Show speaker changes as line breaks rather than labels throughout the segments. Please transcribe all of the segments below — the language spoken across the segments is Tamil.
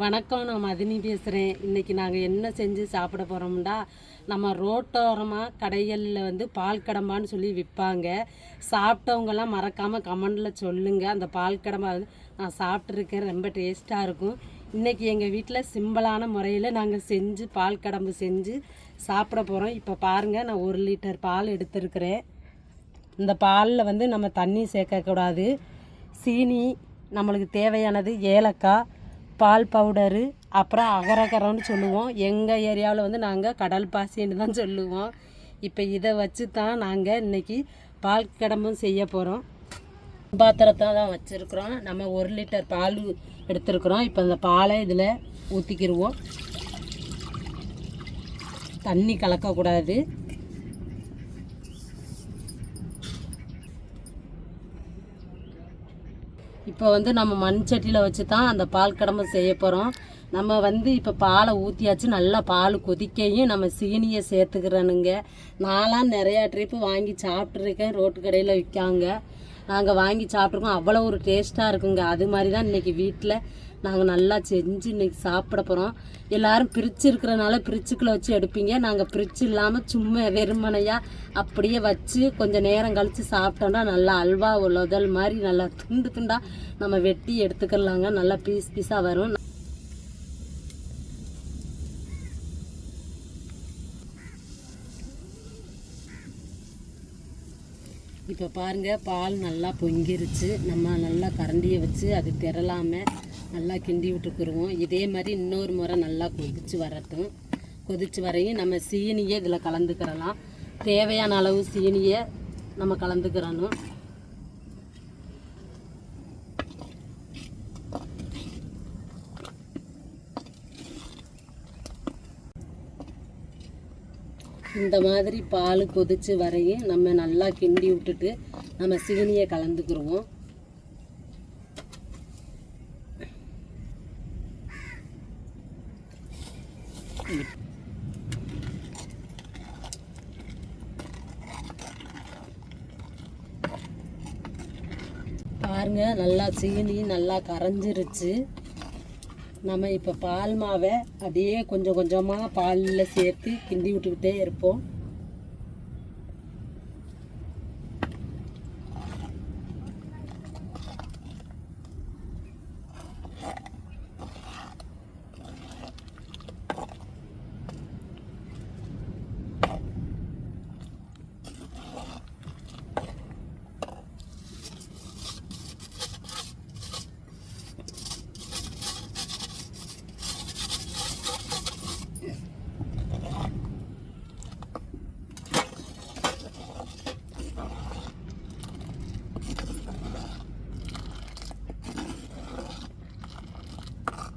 வணக்கம் நான் மதினி பேசுகிறேன் இன்றைக்கி நாங்கள் என்ன செஞ்சு சாப்பிட போகிறோம்டா நம்ம ரோட்டோரமாக கடைகளில் வந்து பால் கடம்பான்னு சொல்லி விற்பாங்க சாப்பிட்டவங்கெல்லாம் மறக்காமல் கமெண்டில் சொல்லுங்கள் அந்த பால் கடம்பா வந்து நான் சாப்பிட்ருக்கேன் ரொம்ப டேஸ்ட்டாக இருக்கும். இன்றைக்கி எங்கள் வீட்டில் சிம்பிளான முறையில் நாங்கள் செஞ்சு பால் கடம்பு செஞ்சு சாப்பிட போகிறோம் இப்போ பாருங்கள் நான் ஒரு லிட்டர் பால் எடுத்துருக்கிறேன். இந்த பாலில் வந்து நம்ம தண்ணி சேர்க்கக்கூடாது. சீனி நம்மளுக்கு தேவையானது ஏலக்காய் பால் பவுடரு அப்புறம் அகரகரம்னு சொல்லுவோம். எங்கள் ஏரியாவில் வந்து நாங்கள் கடல் பாசின்னு தான் சொல்லுவோம். இப்போ இதை வச்சு தான் நாங்கள் இன்றைக்கி பால் கடம்பும் செய்ய போகிறோம் பாத்திரத்தை தான் வச்சுருக்குறோம். நம்ம ஒரு லிட்டர் பால் எடுத்துருக்குறோம். இப்போ அந்த பாலை இதில் ஊற்றிக்கிடுவோம் தண்ணி கலக்கக்கூடாது. இப்போ வந்து நம்ம மண் சட்டியில் வச்சு தான் அந்த பால் கடம்பு செய்ய போகிறோம் நம்ம வந்து இப்போ பாலை ஊற்றியாச்சு நல்லா பால் கொதிக்கையும் நம்ம சீனியை சேர்த்துக்கிறனுங்க. நான்லாம் நிறையா ட்ரிப்பு வாங்கி சாப்பிட்ருக்கேன் ரோட்டு கடையில் விற்காங்க. நாங்கள் வாங்கி சாப்பிட்ருக்கோம் அவ்வளோ ஒரு டேஸ்ட்டாக இருக்குங்க. அது மாதிரி தான் இன்றைக்கி வீட்டில் நாங்கள் நல்லா செஞ்சு இன்னைக்கு சாப்பிட போகிறோம் எல்லாரும் பிரிச்சு இருக்கிறனால பிரிச்சுக்குள்ளே வச்சு எடுப்பீங்க. நாங்கள் பிரிச்சு இல்லாமல் சும்மா வெறுமனையாக அப்படியே வச்சு கொஞ்சம் நேரம் கழித்து சாப்பிட்டோம்னா நல்லா அல்வா உலதல் மாதிரி நல்லா துண்டு துண்டாக நம்ம வெட்டி எடுத்துக்கலாங்க. நல்லா பீஸ் பீஸாக வரும். இப்போ பாருங்கள் பால் நல்லா பொங்கிருச்சு. நம்ம நல்லா கரண்டியை வச்சு அது திரளாமல் நல்லா கிண்டி விட்டுக்குருவோம். இதே மாதிரி இன்னொரு முறை நல்லா கொதிச்சு வரட்டும். கொதிச்சு வரையும் நம்ம சீனியை இதில் கலந்துக்கிறலாம். தேவையான அளவு சீனியை நம்ம கலந்துக்கிறணும். இந்த மாதிரி பால் கொதிச்சு வரையும் நம்ம நல்லா கிண்டி விட்டுட்டு நம்ம சீனியை கலந்துக்கிருவோம். பாருங்க நல்லா சீனி நல்லா கரைஞ்சிருச்சு. நம்ம இப்போ பால் மாவை அப்படியே கொஞ்சம் கொஞ்சமாக பாலில் சேர்த்து கிண்டி விட்டுக்கிட்டே இருப்போம்.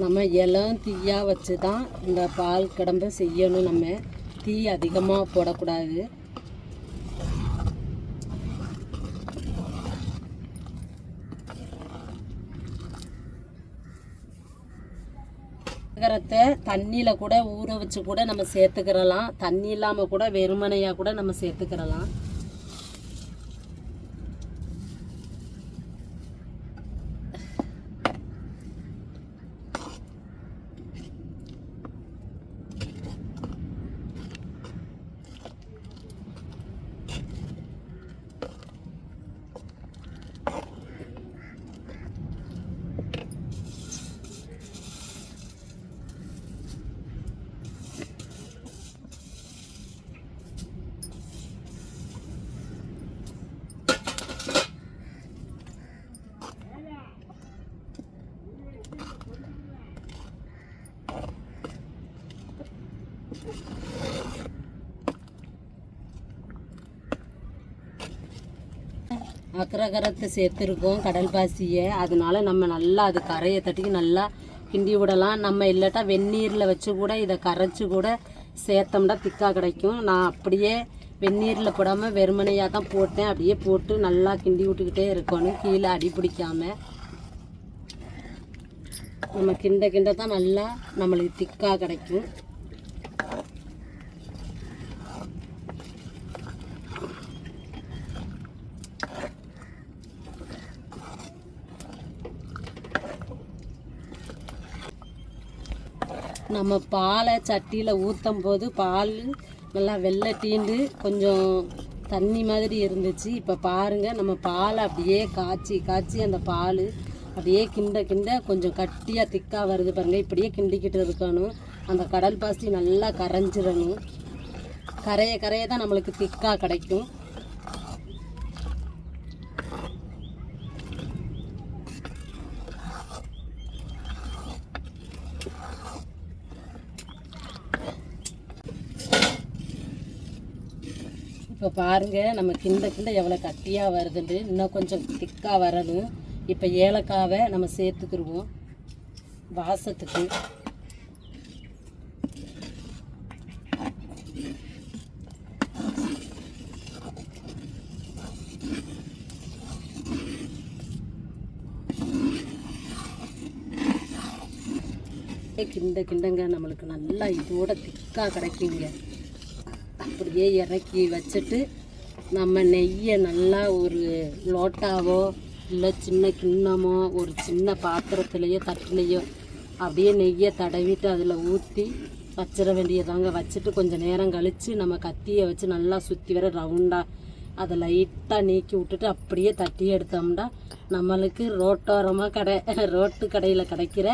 நம்ம இளம் தீயாக வச்சு தான் இந்த பால் கடம்பை செய்யணும் நம்ம. தீ அதிகமாக போடக்கூடாது. சக்கரத்தை தண்ணியில் கூட ஊற வச்சு கூட நம்ம சேர்த்துக்கிறலாம். தண்ணி இல்லாமல் கூட வெறுமனையாக கூட நம்ம சேர்த்துக்கிறலாம். அக்ரகரத்தை சேர்த்துருக்கோம் கடல் பாசியை. அதனால நம்ம நல்லா அது கரையை தட்டி நல்லா கிண்டி விடலாம். நம்ம இல்லாட்டா வெந்நீரில் வச்சு கூட இதை கரைச்சி கூட சேர்த்தோம்னா திக்காக கிடைக்கும். நான் அப்படியே வெந்நீரில் போடாமல் வெறுமனையாக தான் போட்டேன். அப்படியே போட்டு நல்லா கிண்டி விட்டுக்கிட்டே இருக்கணும். கீழே அடி பிடிக்காமல் நம்ம கிண்ட கிண்ட தான் நல்லா நம்மளுக்கு திக்காக கிடைக்கும். நம்ம பாலை சட்டியில் ஊற்றும் போது பால் நல்லா வெள்ளை தீண்டு கொஞ்சம் தண்ணி மாதிரி இருந்துச்சு. இப்போ பாருங்கள் நம்ம பாலை அப்படியே காய்ச்சி காய்ச்சி அந்த பால் அப்படியே கிண்ட கிண்ட கொஞ்சம் கட்டியாக திக்காக வருது பாருங்கள் இப்படியே கிண்டிக்கிட்டு இருக்கணும். அந்த கடல் பாசி நல்லா கரைஞ்சிடணும். கரைய கரையை தான் நம்மளுக்கு திக்காக கிடைக்கும். இப்போ நம்ம கிண்ட கிண்ட எவ்வளோ கட்டியாக வருதுன்ட்டு இன்னும் கொஞ்சம் திக்காக வரணும். இப்போ ஏலக்காவை நம்ம சேர்த்துக்கிடுவோம் வாசத்துக்கு. கிண்ட கிண்டங்க நம்மளுக்கு நல்லா இதோட திக்காக கிடைக்குங்க. அப்படியே இறக்கி வச்சுட்டு நம்ம நெய்யை நல்லா ஒரு லோட்டாவோ இல்லை சின்ன கிண்ணமோ ஒரு சின்ன பாத்திரத்துலேயோ தட்டுலையோ அப்படியே நெய்யை தடவிட்டு அதில் ஊற்றி வச்சிட வேண்டியதாங்க. வச்சுட்டு கொஞ்சம் நேரம் கழித்து நம்ம கத்தியை வச்சு நல்லா சுற்றி வர ரவுண்டாக அதை லைட்டாக நீக்கி விட்டுட்டு அப்படியே தட்டி எடுத்தோம்னா நம்மளுக்கு ரோட்டோரமாக கடை ரோட்டு கடையில் கிடைக்கிற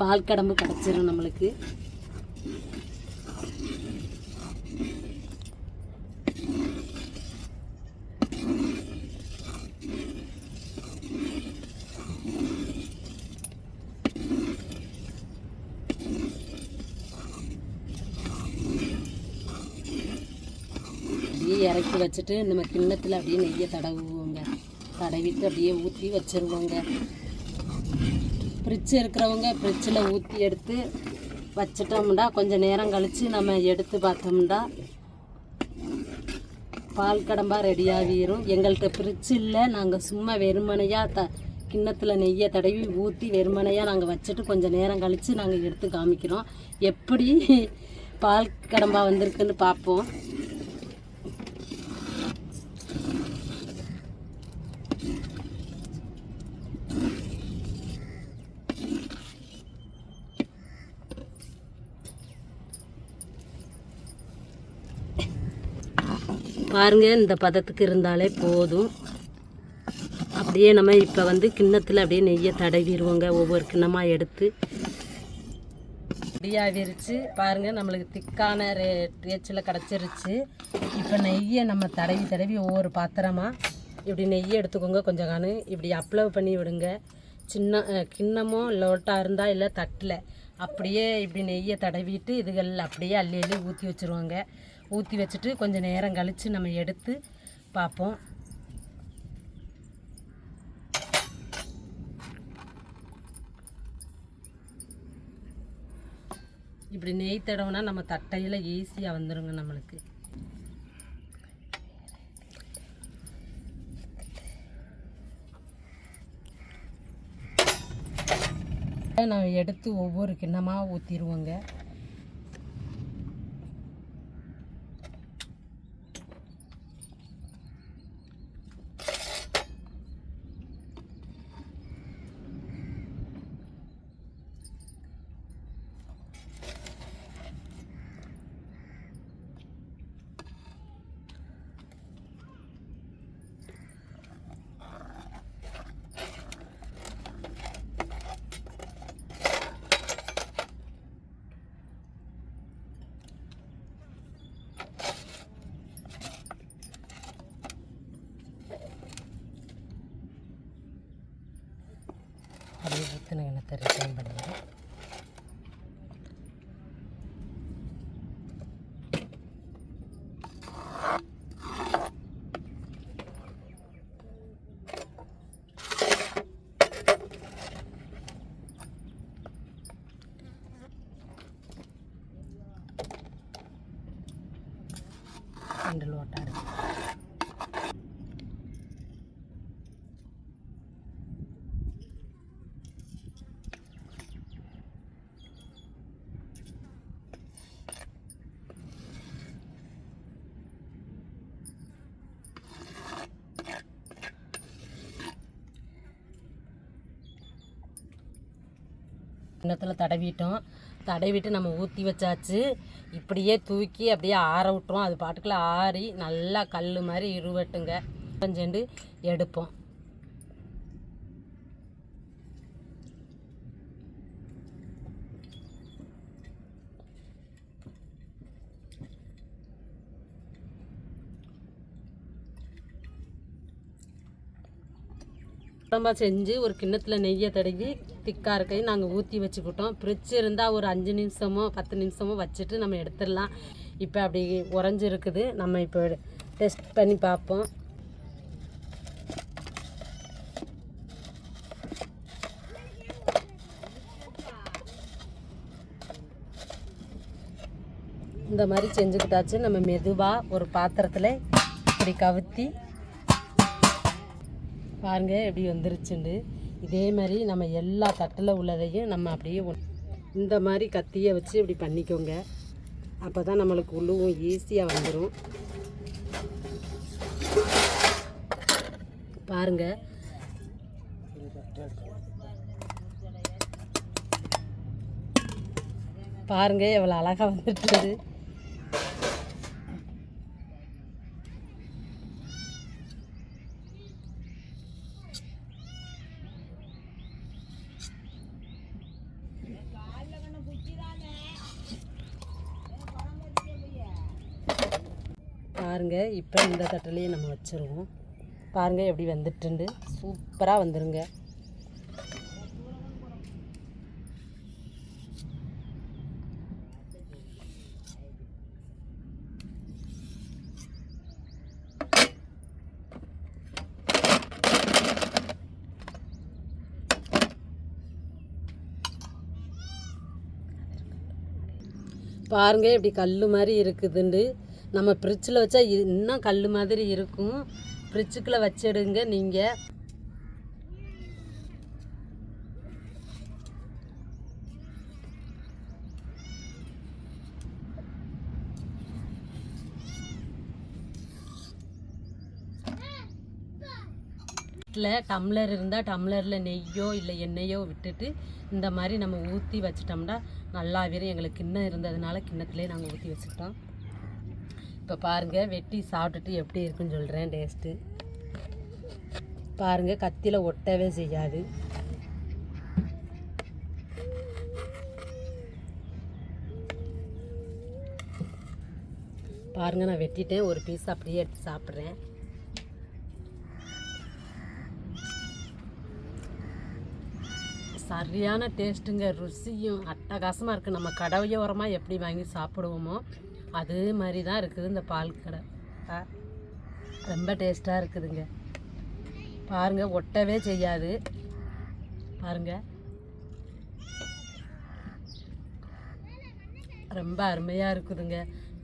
பால் கடம்பு கிடச்சிரும் நம்மளுக்கு. வச்சுட்டு நம்ம கிண்ணத்தில் அப்படியே நெய்யை தடவுவோங்க. தடவிட்டு அப்படியே ஊற்றி வச்சிருவோங்க. ஃப்ரிட்ஜ் இருக்கிறவங்க ஃப்ரிட்ஜில் ஊற்றி எடுத்து வச்சிட்டோம்னா கொஞ்சம் நேரம் கழித்து நம்ம எடுத்து பார்த்தோம்னா பால் கடம்பா ரெடியாகிரும் எங்கள்கிட்ட ஃப்ரிட்ஜ் இல்லை. நாங்கள் சும்மா வெறுமனையாக த கிண்ணத்தில் நெய்யை தடவி ஊற்றி வெறுமனையாக நாங்கள் வச்சுட்டு கொஞ்சம் நேரம் கழித்து நாங்கள் எடுத்து காமிக்கிறோம். எப்படி பால் கடம்பா வந்திருக்குன்னு பார்ப்போம். பாருங்க இந்த பதத்துக்கு இருந்தாலே போதும். அப்படியே நம்ம இப்போ வந்து கிண்ணத்தில் அப்படியே நெய்யை தடவிடுவோங்க. ஒவ்வொரு கிண்ணமாக எடுத்து ரெடியாக விரித்து பாருங்கள் நம்மளுக்கு திக்கான ரே ரேச்சில் கிடச்சிருச்சு. இப்போ நெய்யை நம்ம தடவி தடவி ஒவ்வொரு பாத்திரமாக இப்படி நெய்யை எடுத்துக்கோங்க கொஞ்சம் காணு இப்படி அப்ளவ் பண்ணி விடுங்க. சின்ன கிண்ணமோ லோட்டாக இருந்தால் இல்லை தட்டில் அப்படியே இப்படி நெய்யை தடவிட்டு இதுகள் அப்படியே அள்ளி அள்ளி ஊற்றி வச்சுருவாங்க. ஊற்றி வச்சுட்டு கொஞ்சம் நேரம் கழித்து நம்ம எடுத்து பார்ப்போம். இப்படி நெய் தடவுனா நம்ம தட்டையில் ஈஸியாக வந்துடுங்க நம்மளுக்கு. நான் எடுத்து ஒவ்வொரு கிண்ணமாக ஊற்றிடுவோங்க அப்படியே ஊற்றின ரிட்டர்ன் பண்ணிடுறேன் ரெண்டு லோட்டா இருக்குது கிண்ணத்தில் தடவிட்டோம். தடவிட்டு நம்ம ஊற்றி வச்சாச்சு. இப்படியே தூக்கி அப்படியே ஆற விட்டுரும். அது பாட்டுக்குள்ளே ஆறி நல்லா கல் மாதிரி இருவட்டுங்க. கொஞ்சோண்டு எடுப்போம். குழம்பா செஞ்சு ஒரு கிண்ணத்தில் நெய்யை தடவி திக்காக இருக்கையும் நாங்கள் ஊற்றி வச்சுக்கிட்டோம். ஃப்ரிட்ஜ் இருந்தால் ஒரு அஞ்சு நிமிஷமோ பத்து நிமிஷமோ வச்சுட்டு நம்ம எடுத்துடலாம். இப்போ அப்படி உறைஞ்சி இருக்குது நம்ம இப்போ டெஸ்ட் பண்ணி பார்ப்போம். இந்த மாதிரி செஞ்சுக்கிட்டாச்சு. நம்ம மெதுவாக ஒரு பாத்திரத்தில் இப்படி கவுத்தி பாருங்க எப்படி வந்துருச்சுண்டு. இதே மாதிரி நம்ம எல்லா தட்டில் உள்ளதையும் நம்ம அப்படியே இந்த மாதிரி கத்தியை வச்சு இப்படி பண்ணிக்கோங்க. அப்போ தான் நம்மளுக்கு உழுவும் ஈஸியாக வந்துடும் பாருங்க. பாருங்க எவ்வளோ அழகாக வந்துட்டுது பாருங்க இப்போ இந்த தட்டிலையே நம்ம வச்சிருவோம். பாருங்க எப்படி வந்துட்டுண்டு. சூப்பராக வந்துருங்க. பாருங்க இப்படி கல் மாதிரி இருக்குதுண்டு. நம்ம ஃப்ரிட்ஜில் வச்சா இன்னும் கல் மாதிரி இருக்கும். ஃப்ரிட்ஜுக்குள்ளே வச்சிடுங்க நீங்கள் வீட்டில் டம்ளர் இருந்தால் டம்ளரில் நெய்யோ இல்லை எண்ணெயோ விட்டுட்டு இந்த மாதிரி நம்ம ஊற்றி வச்சிட்டோம்னா நல்லா எங்களுக்கு கிண்ணம் இருந்ததுனால கிண்ணத்துலேயே நாங்கள் ஊற்றி வச்சுக்கிட்டோம். இப்போ பாருங்கள் வெட்டி சாப்பிட்டுட்டு எப்படி இருக்குன்னு சொல்கிறேன் டேஸ்ட்டு பாருங்கள் கத்தியில் ஒட்டவே செய்யாது. பாருங்கள் நான் வெட்டிட்டேன். ஒரு பீஸ் அப்படியே எடுத்து சாப்பிட்றேன். சரியான டேஸ்ட்டுங்க ருசியும் அட்டகாசமாக இருக்குது நம்ம கடவையோரமாக எப்படி வாங்கி சாப்பிடுவோமோ அதே மாதிரி தான் இருக்குது இந்த பால் கடை. ரொம்ப டேஸ்ட்டாக இருக்குதுங்க. பாருங்கள் ஒட்டவே செய்யாது. பாருங்க. ரொம்ப அருமையாக இருக்குதுங்க.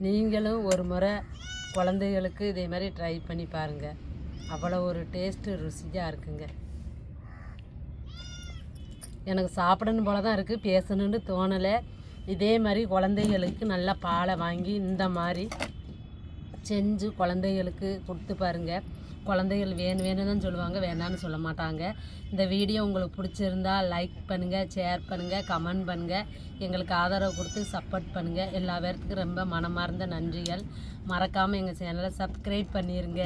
நீங்களும் ஒரு முறை குழந்தைகளுக்கு இதே மாதிரி ட்ரை பண்ணி பாருங்கள் அவ்வளோ ஒரு டேஸ்ட்டு ருசியாக இருக்குங்க. எனக்கு சாப்பிடணும் போல தான் இருக்குது பேசணுன்னு தோணலை. இதே மாதிரி குழந்தைகளுக்கு நல்லா பாலை வாங்கி இந்த மாதிரி செஞ்சு குழந்தைகளுக்கு கொடுத்து பாருங்க. குழந்தைகள் வேணும் வேணும் தான் சொல்லுவாங்க வேணான்னு சொல்ல மாட்டாங்க. இந்த வீடியோ உங்களுக்கு பிடிச்சிருந்தா லைக் பண்ணுங்கள் ஷேர் பண்ணுங்கள் கமெண்ட் பண்ணுங்கள் எங்களுக்கு ஆதரவு கொடுத்து சப்போர்ட் பண்ணுங்கள் எல்லா பேர்த்துக்கும் ரொம்ப மனமார்ந்த நன்றிகள். மறக்காமல் எங்கள் சேனலை சப்ஸ்கிரைப் பண்ணிடுங்க